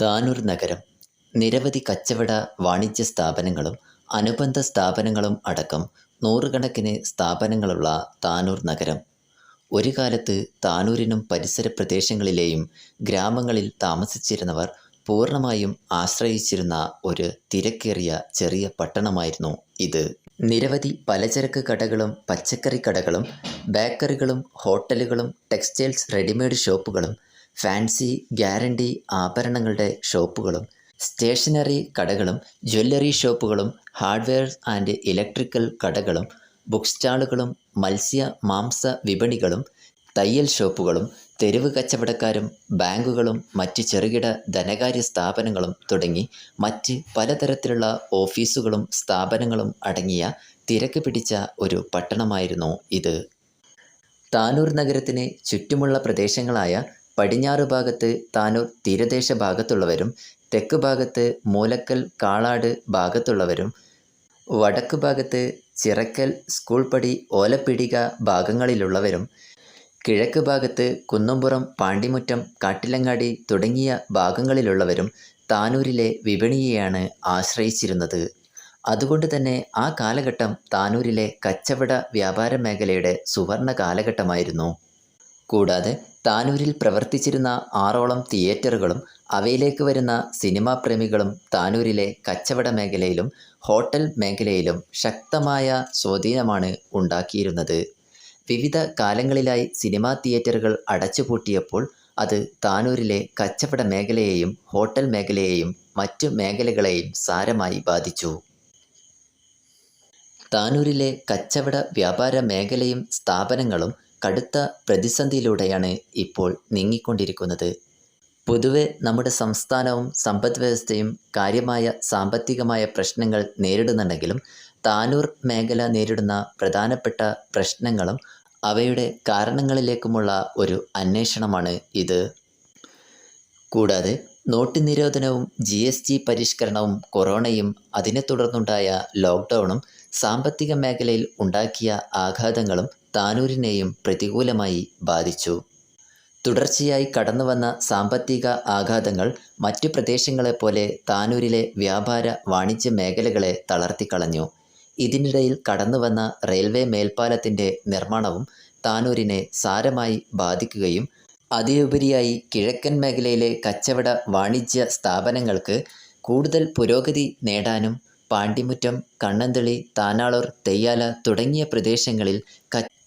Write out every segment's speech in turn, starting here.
താനൂർ നഗരം നിരവധി കച്ചവട വാണിജ്യ സ്ഥാപനങ്ങളും അനുബന്ധ സ്ഥാപനങ്ങളും അടക്കം നൂറുകണക്കിന് സ്ഥാപനങ്ങളുള്ള താനൂർ നഗരം. ഒരു കാലത്ത് താനൂരിനും പരിസര പ്രദേശങ്ങളിലെയും ഗ്രാമങ്ങളിൽ താമസിച്ചിരുന്നവർ പൂർണമായും ആശ്രയിച്ചിരുന്ന ഒരു തിരക്കേറിയ ചെറിയ പട്ടണമായിരുന്നു ഇത്. നിരവധി പലചരക്ക് കടകളും പച്ചക്കറി കടകളും ബേക്കറികളും ഹോട്ടലുകളും ടെക്സ്റ്റൈൽസ് റെഡിമെയ്ഡ് ഷോപ്പുകളും ഫാൻസി ഗ്യാരണ്ടി ആഭരണങ്ങളുടെ ഷോപ്പുകളും സ്റ്റേഷനറി കടകളും ജ്വല്ലറി ഷോപ്പുകളും ഹാർഡ്വെയർ ആൻഡ് ഇലക്ട്രിക്കൽ കടകളും ബുക്ക് സ്റ്റാളുകളും മത്സ്യ മാംസ വിപണികളും തയ്യൽ ഷോപ്പുകളും തെരുവ് കച്ചവടക്കാരും ബാങ്കുകളും മറ്റ് ചെറുകിട ധനകാര്യ സ്ഥാപനങ്ങളും തുടങ്ങി മറ്റ് പലതരത്തിലുള്ള ഓഫീസുകളും സ്ഥാപനങ്ങളും അടങ്ങിയ തിരക്ക് പിടിച്ച ഒരു പട്ടണമായിരുന്നു ഇത്. താനൂർ നഗരത്തിന് ചുറ്റുമുള്ള പ്രദേശങ്ങളായ പടിഞ്ഞാറ് ഭാഗത്ത് താനൂർ തീരദേശ ഭാഗത്തുള്ളവരും തെക്ക് ഭാഗത്ത് മൂലക്കൽ കാളാട് ഭാഗത്തുള്ളവരും വടക്ക് ഭാഗത്ത് ചിറക്കൽ സ്കൂൾ പടി ഓലപ്പിടിക ഭാഗങ്ങളിലുള്ളവരും കിഴക്ക് ഭാഗത്ത് കുന്നംപുറം പാണ്ടിമുറ്റം കാട്ടിലങ്ങാടി തുടങ്ങിയ ഭാഗങ്ങളിലുള്ളവരും താനൂരിലെ വിപണിയെയാണ് ആശ്രയിച്ചിരുന്നത്. അതുകൊണ്ട് തന്നെ ആ കാലഘട്ടം താനൂരിലെ കച്ചവട വ്യാപാര മേഖലയുടെ സുവർണ കാലഘട്ടമായിരുന്നു. കൂടാതെ താനൂരിൽ പ്രവർത്തിച്ചിരുന്ന ആറോളം തിയേറ്ററുകളും അവയിലേക്ക് വരുന്ന സിനിമാ പ്രേമികളും താനൂരിലെ കച്ചവട മേഖലയിലും ഹോട്ടൽ മേഖലയിലും ശക്തമായ സ്വാധീനമാണ് ഉണ്ടാക്കിയിരുന്നത്. വിവിധ കാലങ്ങളിലായി സിനിമാ തിയേറ്ററുകൾ അടച്ചുപൂട്ടിയപ്പോൾ അത് താനൂരിലെ കച്ചവട മേഖലയെയും ഹോട്ടൽ മേഖലയെയും മറ്റു മേഖലകളെയും സാരമായി ബാധിച്ചു. താനൂരിലെ കച്ചവട വ്യാപാര മേഖലയും സ്ഥാപനങ്ങളും കടുത്ത പ്രതിസന്ധിയിലൂടെയാണ് ഇപ്പോൾ നീങ്ങിക്കൊണ്ടിരിക്കുന്നത്. പൊതുവെ നമ്മുടെ സംസ്ഥാനവും സമ്പദ് വ്യവസ്ഥയും കാര്യമായ സാമ്പത്തികമായ പ്രശ്നങ്ങൾ നേരിടുന്നുണ്ടെങ്കിലും താനൂർ മേഖല നേരിടുന്ന പ്രധാനപ്പെട്ട പ്രശ്നങ്ങളും അവയുടെ കാരണങ്ങളിലേക്കുമുള്ള ഒരു അന്വേഷണമാണ് ഇത്. കൂടാതെ നോട്ട് നിരോധനവും ജി എസ് ടി പരിഷ്കരണവും കൊറോണയും അതിനെ തുടർന്നുണ്ടായ ലോക്ക്ഡൗണും സാമ്പത്തിക മേഖലയിൽ ഉണ്ടാക്കിയ ആഘാതങ്ങളും താനൂരിനെയും പ്രതികൂലമായി ബാധിച്ചു. തുടർച്ചയായി കടന്നുവന്ന സാമ്പത്തിക ആഘാതങ്ങൾ മറ്റു പ്രദേശങ്ങളെപ്പോലെ താനൂരിലെ വ്യാപാര വാണിജ്യ മേഖലകളെ തളർത്തിക്കളഞ്ഞു. ഇതിനിടയിൽ കടന്നുവന്ന റെയിൽവേ മേൽപ്പാലത്തിന്റെ നിർമ്മാണവും താനൂരിനെ സാരമായി ബാധിക്കുകയും അതിലുപരിയായി കിഴക്കൻ മേഖലയിലെ കച്ചവട വാണിജ്യ സ്ഥാപനങ്ങൾക്ക് കൂടുതൽ പുരോഗതി നേടാനും പാണ്ടിമുറ്റം കണ്ണന്തളി താനാളൂർ തെയ്യാല തുടങ്ങിയ പ്രദേശങ്ങളിൽ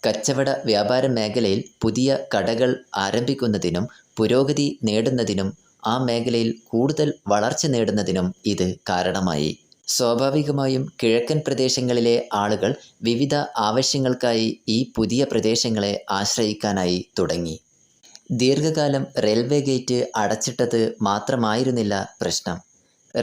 കച്ചവട വ്യാപാര മേഖലയിൽ പുതിയ കടകൾ ആരംഭിക്കുന്നതിനും പുരോഗതി നേടുന്നതിനും ആ മേഖലയിൽ കൂടുതൽ വളർച്ച നേടുന്നതിനും ഇത് കാരണമായി. സ്വാഭാവികമായും കിഴക്കൻ പ്രദേശങ്ങളിലെ ആളുകൾ വിവിധ ആവശ്യങ്ങൾക്കായി ഈ പുതിയ പ്രദേശങ്ങളെ ആശ്രയിക്കാനായി തുടങ്ങി. ദീർഘകാലം റെയിൽവേ ഗേറ്റ് അടച്ചിട്ടത് മാത്രമായിരുന്നില്ല പ്രശ്നം.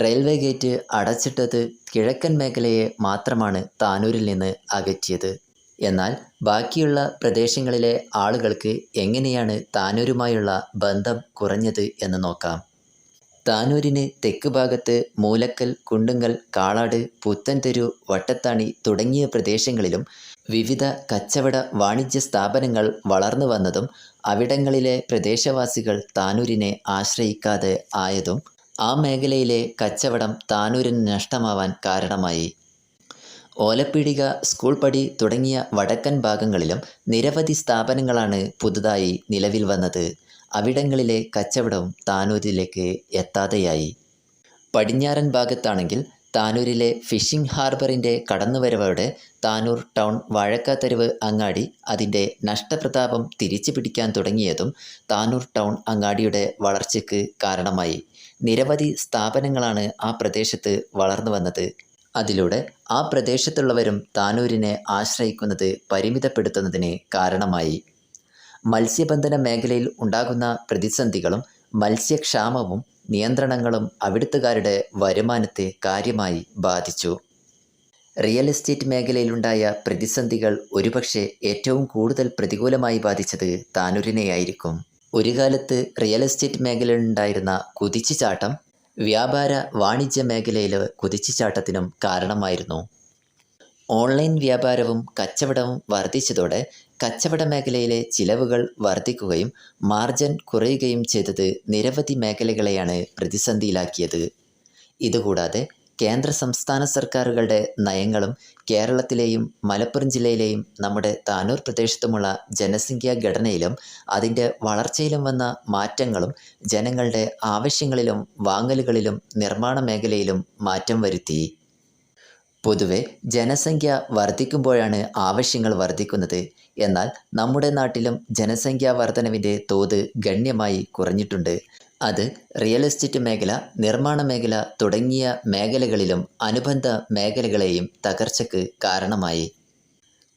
റെയിൽവേ ഗേറ്റ് അടച്ചിട്ടത് കിഴക്കൻ മേഖലയെ മാത്രമാണ് താനൂരിൽ നിന്ന് അകറ്റിയത്. എന്നാൽ ബാക്കിയുള്ള പ്രദേശങ്ങളിലെ ആളുകൾക്ക് എങ്ങനെയാണ് താനൂരുമായുള്ള ബന്ധം കുറഞ്ഞത് എന്ന് നോക്കാം. താനൂരിന് തെക്ക് ഭാഗത്ത് മൂലക്കൽ കുണ്ടുങ്ങൽ കാളാട് പുത്തൻതെരു വട്ടത്താണി തുടങ്ങിയ പ്രദേശങ്ങളിലും വിവിധ കച്ചവട വാണിജ്യ സ്ഥാപനങ്ങൾ വളർന്നു വന്നതും അവിടങ്ങളിലെ പ്രദേശവാസികൾ താനൂരിനെ ആശ്രയിക്കാതെ ആയതും ആ മേഖലയിലെ കച്ചവടം താനൂരിന് നഷ്ടമാവാൻ കാരണമായി. ഓലപ്പീടിക സ്കൂൾ പടി തുടങ്ങിയ വടക്കൻ ഭാഗങ്ങളിലും നിരവധി സ്ഥാപനങ്ങളാണ് പുതുതായി നിലവിൽ വന്നത്. അവിടങ്ങളിലെ കച്ചവടവും താനൂരിലേക്ക് എത്താതെയായി. പടിഞ്ഞാറൻ ഭാഗത്താണെങ്കിൽ താനൂരിലെ ഫിഷിംഗ് ഹാർബറിന്റെ കടന്നുവരവോടെ താനൂർ ടൗൺ വാഴക്കാത്തരുവ് അങ്ങാടി അതിന്റെ നഷ്ടപ്രതാപം തിരിച്ചു പിടിക്കാൻ തുടങ്ങിയതും താനൂർ ടൗൺ അങ്ങാടിയുടെ വളർച്ചയ്ക്ക് കാരണമായി. നിരവധി സ്ഥാപനങ്ങളാണ് ആ പ്രദേശത്ത് വളർന്നു വന്നത്. അതിലൂടെ ആ പ്രദേശത്തുള്ളവരും താനൂരിനെ ആശ്രയിക്കുന്നത് പരിമിതപ്പെടുത്തുന്നതിന് കാരണമായി. മത്സ്യബന്ധന മേഖലയിൽ ഉണ്ടാകുന്ന പ്രതിസന്ധികളും മത്സ്യക്ഷാമവും നിയന്ത്രണങ്ങളും അവിടുത്തുകാരുടെ വരുമാനത്തെ കാര്യമായി ബാധിച്ചു. റിയൽ എസ്റ്റേറ്റ് മേഖലയിലുണ്ടായ പ്രതിസന്ധികൾ ഒരുപക്ഷെ ഏറ്റവും കൂടുതൽ പ്രതികൂലമായി ബാധിച്ചത് താനൂരിനെയായിരിക്കും. ഒരു കാലത്ത് റിയൽ എസ്റ്റേറ്റ് മേഖലയിലുണ്ടായിരുന്ന കുതിച്ചുചാട്ടം വ്യാപാര വാണിജ്യ മേഖലയിലെ കുതിച്ചുചാട്ടത്തിനും കാരണമായിരുന്നു. ഓൺലൈൻ വ്യാപാരവും കച്ചവടവും വർദ്ധിച്ചതോടെ കച്ചവട മേഖലയിലെ ചിലവുകൾ വർദ്ധിക്കുകയും മാർജിൻ കുറയുകയും ചെയ്തത് നിരവധി മേഖലകളെയാണ് പ്രതിസന്ധിയിലാക്കിയത്. ഇതുകൂടാതെ കേന്ദ്ര സംസ്ഥാന സർക്കാരുകളുടെ നയങ്ങളും കേരളത്തിലെയും മലപ്പുറം ജില്ലയിലെയും നമ്മുടെ താനൂർ പ്രദേശത്തുമുള്ള ജനസംഖ്യാ ഘടനയിലും അതിന്റെ വളർച്ചയിലും വന്ന മാറ്റങ്ങളും ജനങ്ങളുടെ ആവശ്യങ്ങളിലും വാങ്ങലുകളിലും നിർമ്മാണ മേഖലയിലും മാറ്റം വരുത്തി. പൊതുവെ ജനസംഖ്യ വർദ്ധിക്കുമ്പോഴാണ് ആവശ്യങ്ങൾ വർദ്ധിക്കുന്നത്. എന്നാൽ നമ്മുടെ നാട്ടിലും ജനസംഖ്യാ വർധനവിന്റെ തോത് ഗണ്യമായി കുറഞ്ഞിട്ടുണ്ട്. അത് റിയൽ എസ്റ്റേറ്റ് മേഖല നിർമ്മാണ മേഖല തുടങ്ങിയ മേഖലകളിലും അനുബന്ധ മേഖലകളെയും തകർച്ചയ്ക്ക് കാരണമായി.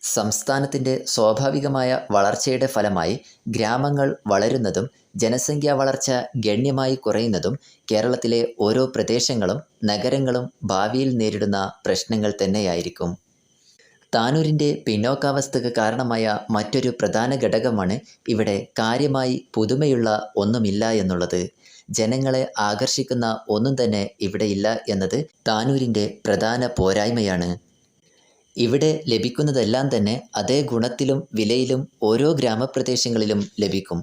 സംസ്ഥാനത്തിന്റെ സ്വാഭാവികമായ വളർച്ചയുടെ ഫലമായി ഗ്രാമങ്ങൾ വളരുന്നതും ജനസംഖ്യാ വളർച്ച ഗണ്യമായി കുറയുന്നതും കേരളത്തിലെ ഓരോ പ്രദേശങ്ങളും നഗരങ്ങളും ഭാവിയിൽ നേരിടുന്ന പ്രശ്നങ്ങൾ തന്നെയായിരിക്കും. താനൂരിന്റെ പിന്നോക്കാവസ്ഥക്ക് കാരണമായ മറ്റൊരു പ്രധാന ഘടകമാണ് ഇവിടെ കാര്യമായി പുതുമയുള്ള ഒന്നുമില്ല എന്നുള്ളത്. ജനങ്ങളെ ആകർഷിക്കുന്ന ഒന്നും തന്നെ ഇവിടെയില്ല എന്നത് താനൂരിന്റെ പ്രധാന പോരായ്മയാണ്. ഇവിടെ ലഭിക്കുന്നതെല്ലാം തന്നെ അതേ ഗുണത്തിലും വിലയിലും ഓരോ ഗ്രാമപ്രദേശങ്ങളിലും ലഭിക്കും.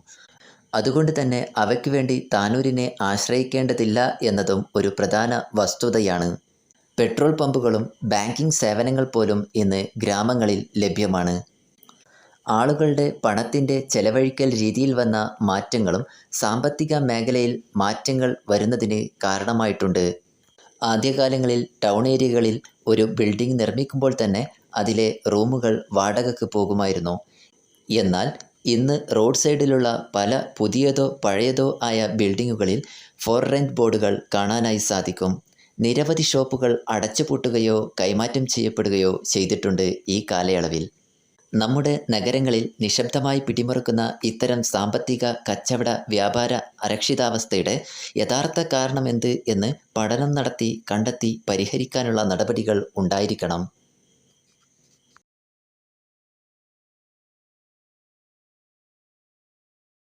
അതുകൊണ്ട് തന്നെ അവയ്ക്ക് വേണ്ടി താനൂരിനെ ആശ്രയിക്കേണ്ടതില്ല എന്നതും ഒരു പ്രധാന വസ്തുതയാണ്. പെട്രോൾ പമ്പുകളും ബാങ്കിംഗ് സേവനങ്ങൾ പോലും ഇന്ന് ഗ്രാമങ്ങളിൽ ലഭ്യമാണ്. ആളുകളുടെ പണത്തിന്റെ ചെലവഴിക്കൽ രീതിയിൽ വന്ന മാറ്റങ്ങളും സാമ്പത്തിക മേഖലയിൽ മാറ്റങ്ങൾ വരുന്നതിന് കാരണമായിട്ടുണ്ട്. ആദ്യകാലങ്ങളിൽ ടൗൺ ഏരിയകളിൽ ഒരു ബിൽഡിംഗ് നിർമ്മിക്കുമ്പോൾ തന്നെ അതിലെ റൂമുകൾ വാടകയ്ക്ക് പോകുമായിരുന്നു. എന്നാൽ ഇന്ന് റോഡ് സൈഡിലുള്ള പല പുതിയതോ പഴയതോ ആയ ബിൽഡിങ്ങുകളിൽ ഫോർ റെന്റ് ബോർഡുകൾ കാണാനായി സാധിക്കും. നിരവധി ഷോപ്പുകൾ അടച്ചുപൂട്ടുകയോ കൈമാറ്റം ചെയ്യപ്പെടുകയോ ചെയ്തിട്ടുണ്ട് ഈ കാലയളവിൽ. നമ്മുടെ നഗരങ്ങളിൽ നിശബ്ദമായി പിടിമുറുക്കുന്ന ഇത്തരം സാമ്പത്തിക കച്ചവട വ്യാപാര അരക്ഷിതാവസ്ഥയുടെ യഥാർത്ഥ കാരണമെന്ത് എന്ന് പഠനം നടത്തി കണ്ടെത്തി പരിഹരിക്കാനുള്ള നടപടികൾ ഉണ്ടായിരിക്കണം.